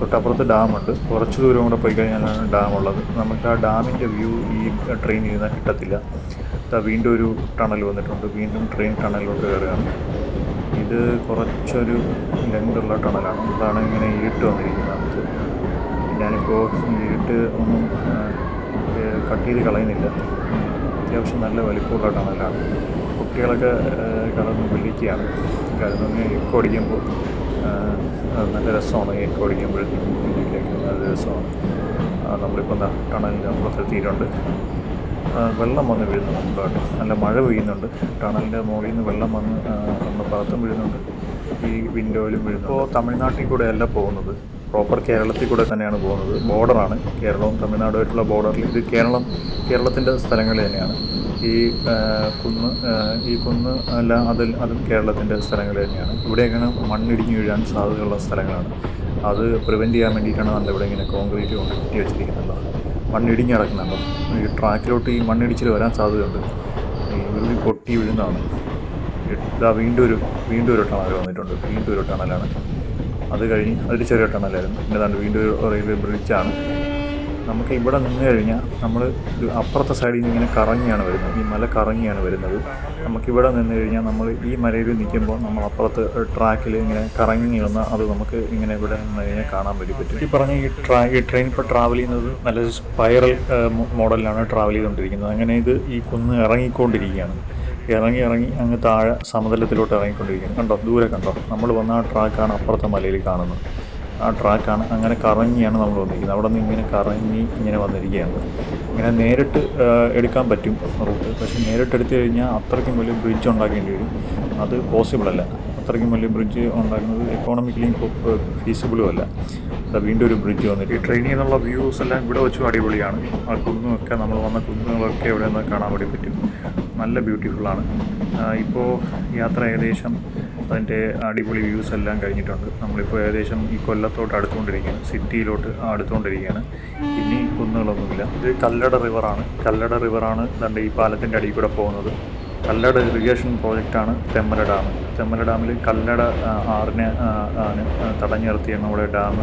തൊട്ടപ്പുറത്ത് ഡാമുണ്ട്. കുറച്ച് ദൂരം കൂടെ പോയി കഴിഞ്ഞാലാണ് ഡാമുള്ളത്. നമുക്ക് ആ ഡാമിന്റെ വ്യൂ ഈ ട്രെയിനിൽ നിന്ന് കിട്ടത്തില്ല. വീണ്ടും ഒരു ടണൽ വന്നിട്ടുണ്ട്. വീണ്ടും ട്രെയിൻ ടണലിലോട്ട് കയറുകയാണ്. ഇത് കുറച്ചൊരു ലെങ്തുള്ള ടണലാണ് അതാണ് ഇങ്ങനെ ഇരുട്ട് വന്നിരിക്കുന്നത് ഞാനിപ്പോൾ ഇരുട്ട് ഒന്നും കട്ട് ചെയ്ത് കളയുന്നില്ല. അത്യാവശ്യം നല്ല വലിപ്പമുള്ള ടണലാണ് കുട്ടികളൊക്കെ കടന്ന് വിളിക്കുകയാണ്. കാരണം എക്കോ അടിക്കുമ്പോൾ നല്ല രസമാണ്. എക്കോ അടിക്കുമ്പോഴത്തേക്കും നല്ല രസമാണ്. നമ്മളിപ്പോൾ ടണലിന്റെ അപ്പുറത്തെത്തിയിട്ടുണ്ട്. വെള്ളം വന്ന് വീഴുന്നുണ്ട് കേട്ടോ നല്ല മഴ പെയ്യുന്നുണ്ട്. ടണലിന്റെ മുകളിൽ നിന്ന് വെള്ളം വന്ന് നമ്മുടെ ഭാഗത്തും വീഴുന്നുണ്ട്. ഈ വിൻഡോയിലും വീഴുന്നു ഇപ്പോൾ തമിഴ്നാട്ടിൽ കൂടെ അല്ല പോകുന്നത്. പ്രോപ്പർ കേരളത്തിൽ കൂടെ തന്നെയാണ് പോകുന്നത്. ബോർഡറാണ് കേരളവും തമിഴ്നാടുമായിട്ടുള്ള ബോർഡറിൽ ഇത് കേരളം കേരളത്തിന്റെ സ്ഥലങ്ങൾ തന്നെയാണ്. ഈ കുന്ന് ഈ കുന്ന് അല്ല അതിൽ അതും കേരളത്തിന്റെ സ്ഥലങ്ങൾ തന്നെയാണ്. ഇവിടെയൊക്കെയാണ് മണ്ണിടിഞ്ഞു വീഴാൻ സാധ്യതയുള്ള സ്ഥലങ്ങളാണ്. അത് പ്രിവെന്റ് ചെയ്യാൻ വേണ്ടിയിട്ടാണ് നല്ല ഇവിടെ ഇങ്ങനെ കോൺക്രീറ്റ് കൊണ്ട് കെട്ടി വെച്ചിരിക്കുന്നത്. മണ്ണിടിഞ്ഞ് കിടക്കുന്നുണ്ടോ ഈ ട്രാക്കിലോട്ട് ഈ മണ്ണിടിച്ചിൽ വരാൻ സാധ്യതയുണ്ട്. ഈ ഉരുളി പൊട്ടി വീഴുന്നതാണ്. ഇതാ വീണ്ടും ഒരു വീണ്ടും ഒരു ടണൽ വന്നിട്ടുണ്ട്. വീണ്ടും ഒരു ടണലാണ്. അത് കഴിഞ്ഞ് അതൊരു ചെറിയ ടണലായിരുന്നു. പിന്നെ വീണ്ടും ഒരു റെയിൽവേ ബ്രിഡ്ജാണ്. നമുക്ക് ഇവിടെ നിന്ന് കഴിഞ്ഞാൽ നമ്മൾ അപ്പുറത്തെ സൈഡിൽ നിന്ന് ഇങ്ങനെ കറങ്ങിയാണ് വരുന്നത്. ഈ മല കറങ്ങിയാണ് വരുന്നത്. നമുക്കിവിടെ നിന്ന് കഴിഞ്ഞാൽ നമ്മൾ ഈ മലയിൽ നിൽക്കുമ്പോൾ നമ്മൾ അപ്പുറത്ത് ട്രാക്കിൽ ഇങ്ങനെ കറങ്ങി വന്നാൽ അത് നമുക്ക് ഇങ്ങനെ ഇവിടെ നിന്ന് കഴിഞ്ഞാൽ കാണാൻ വേണ്ടി പറ്റും. ഈ പറഞ്ഞ ഈ ട്രാ ഈ ട്രെയിൻ ഇപ്പോൾ ട്രാവൽ ചെയ്യുന്നത് നല്ല സ്പൈറൽ മോഡലിലാണ് ട്രാവൽ ചെയ്തുകൊണ്ടിരിക്കുന്നത്. അങ്ങനെ ഇത് ഈ കുന്ന് ഇറങ്ങിക്കൊണ്ടിരിക്കുകയാണ്. ഇറങ്ങി ഇറങ്ങി അങ്ങ് താഴെ സമതലത്തിലോട്ട് ഇറങ്ങിക്കൊണ്ടിരിക്കുകയാണ്. കണ്ടോ? ദൂരെ കണ്ടോ? നമ്മൾ വന്ന ആ ട്രാക്കാണ് അപ്പുറത്തെ മലയിൽ കാണുന്നത്. ആ ട്രാക്കാണ്. അങ്ങനെ കറങ്ങിയാണ് നമ്മൾ വന്നിരിക്കുന്നത്. അവിടെ നിന്ന് ഇങ്ങനെ കറങ്ങി ഇങ്ങനെ വന്നിരിക്കുകയാണ്. ഇങ്ങനെ നേരിട്ട് എടുക്കാൻ പറ്റും റൂട്ട്. പക്ഷേ നേരിട്ട് എടുത്തു കഴിഞ്ഞാൽ അത്രയ്ക്കും വലിയ ബ്രിഡ്ജ് ഉണ്ടാക്കേണ്ടി വരും. അത് പോസിബിൾ അല്ല. അത്രയ്ക്കും വലിയ ബ്രിഡ്ജ് ഉണ്ടാക്കുന്നത് എക്കോണമിക്കലി ഫീസിബിളും അല്ല. വീണ്ടും ഒരു ബ്രിഡ്ജ് വന്നിട്ട് ട്രെയിനിൽ നിന്നുള്ള വ്യൂസ് എല്ലാം ഇവിടെ വെച്ചും അടിപൊളിയാണ്. ആ കുന്നുമൊക്കെ നമ്മൾ വന്ന കുന്നുകളൊക്കെ ഇവിടെ നിന്ന് കാണാൻ വേണ്ടി പറ്റും. നല്ല ബ്യൂട്ടിഫുള്ളാണ് ഇപ്പോൾ യാത്ര ഏകദേശം അതിന്റെ അടിപൊളി വ്യൂസ് എല്ലാം കഴിഞ്ഞിട്ടുണ്ട്. നമ്മളിപ്പോൾ ഏകദേശം ഈ കൊല്ലത്തോട്ട് അടുത്തുകൊണ്ടിരിക്കുകയാണ്. സിറ്റിയിലോട്ട് അടുത്തുകൊണ്ടിരിക്കുകയാണ്. ഇനി കുന്നുകളൊന്നുമില്ല. ഇത് കല്ലട റിവറാണ് കല്ലട റിവറാണ് ദണ്ട് ഈ പാലത്തിന്റെ അടിയിൽ കൂടെ പോകുന്നത്. കല്ലട ഇറിഗേഷൻ പ്രോജക്റ്റാണ് തെമ്മല ഡാം തെമ്മല ഡാമിൽ കല്ലട ആറിനെ ആണ് തടഞ്ഞു നിർത്തിയാണ് നമ്മുടെ ഡാം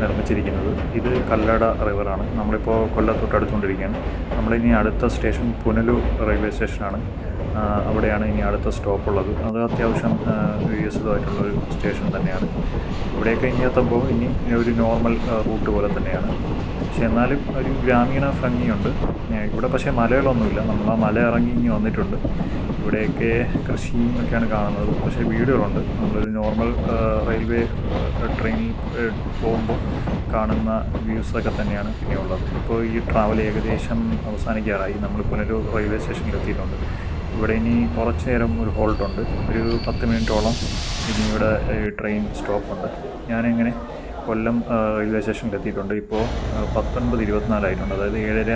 നിർമ്മിച്ചിരിക്കുന്നത്. ഇത് കല്ലട റിവറാണ് നമ്മളിപ്പോൾ കൊല്ലത്തോട്ട് അടുത്തുകൊണ്ടിരിക്കുകയാണ്. നമ്മളിനി അടുത്ത സ്റ്റേഷൻ പുനലൂർ റെയിൽവേ സ്റ്റേഷനാണ് അവിടെയാണ് ഇനി അടുത്ത സ്റ്റോപ്പ് ഉള്ളത് അത് അത്യാവശ്യം വികസിതമായിട്ടുള്ളൊരു സ്റ്റേഷൻ തന്നെയാണ്. ഇവിടെയൊക്കെ ഇനി എത്തുമ്പോൾ ഇനി ഒരു നോർമൽ റൂട്ട് പോലെ തന്നെയാണ്. പക്ഷെ എന്നാലും ഒരു ഗ്രാമീണ ഭംഗിയുണ്ട്. ഇവിടെ പക്ഷേ മലകളൊന്നുമില്ല. നമ്മൾ ആ മല ഇറങ്ങി ഇനി വന്നിട്ടുണ്ട്. ഇവിടെയൊക്കെ കൃഷിയും ഒക്കെയാണ് കാണുന്നത്. പക്ഷേ വീടുകളുണ്ട്. നമ്മളൊരു നോർമൽ റെയിൽവേ ട്രെയിനിൽ പോകുമ്പോൾ കാണുന്ന വ്യൂസ് ഒക്കെ തന്നെയാണ് പിന്നെ ഉള്ളത് ഇപ്പോൾ ഈ ട്രാവൽ ഏകദേശം അവസാനിക്കാറായി. നമ്മളിപ്പോൾ ഒരു റെയിൽവേ സ്റ്റേഷനിൽ എത്തിയിട്ടുണ്ട് ഇവിടെ ഇനി കുറച്ച് നേരം ഒരു ഹോൾട്ടുണ്ട് ഒരു പത്ത് മിനിറ്റോളം ഇനി ഇവിടെ ട്രെയിൻ സ്റ്റോപ്പുണ്ട് ഞാനിങ്ങനെ കൊല്ലം റെയിൽവേ സ്റ്റേഷനിൽ എത്തിയിട്ടുണ്ട്. ഇപ്പോൾ പത്തൊൻപത് ഇരുപത്തിനാലായിട്ടുണ്ട് അതായത് ഏഴര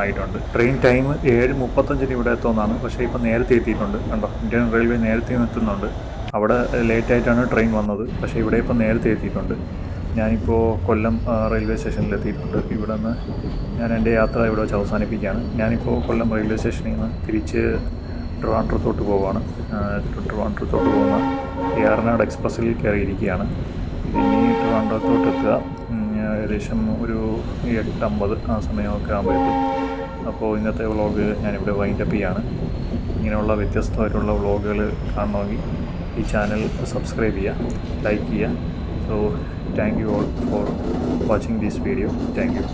ആയിട്ടുണ്ട്. ട്രെയിൻ ടൈം ഏഴ് മുപ്പത്തഞ്ചിന് ഇവിടെ എത്തുമെന്നാണ്. പക്ഷേ ഇപ്പോൾ നേരത്തെ എത്തിയിട്ടുണ്ട്. കണ്ടോ? ഇന്ത്യൻ റെയിൽവേ നേരത്തെ എത്തുന്നുണ്ട്. അവിടെ ലേറ്റ് ആയിട്ടാണ് ട്രെയിൻ വന്നത്. പക്ഷേ ഇവിടെ ഇപ്പോൾ നേരത്തെ എത്തിയിട്ടുണ്ട്. ഞാനിപ്പോൾ കൊല്ലം റെയിൽവേ സ്റ്റേഷനിൽ എത്തിയിട്ടുണ്ട്. ഇവിടെ നിന്ന് ഞാൻ എന്റെ യാത്ര ഇവിടെ വെച്ച് അവസാനിപ്പിക്കുകയാണ്. ഞാനിപ്പോൾ കൊല്ലം റെയിൽവേ സ്റ്റേഷനിൽ നിന്ന് തിരിച്ച് ട്രിവാൻഡ്രത്തോട്ട് പോവാണ്. ട്രിവാൻഡ്രത്തോട്ട് പോകുന്ന ഏറനാട് എക്സ്പ്രസ്സിൽ കയറിയിരിക്കുകയാണ്. ഇനി ട്രിവാൻഡ്രത്തോട്ട് എത്തുക. ഏകദേശം ഒരു എട്ടമ്പത് ആ സമയമൊക്കെ ആകുമ്പോഴത്തേക്കും അപ്പോൾ ഇന്നത്തെ വ്ളോഗ് ഞാനിവിടെ വൈൻഡപ്പ് ചെയ്യാണ്. ഇങ്ങനെയുള്ള വ്യത്യസ്തമായിട്ടുള്ള വ്ളോഗുകൾ കാണണമെങ്കിൽ ഈ ചാനൽ സബ്സ്ക്രൈബ് ചെയ്യുക ലൈക്ക് ചെയ്യുക. So thank you all for watching this video thank you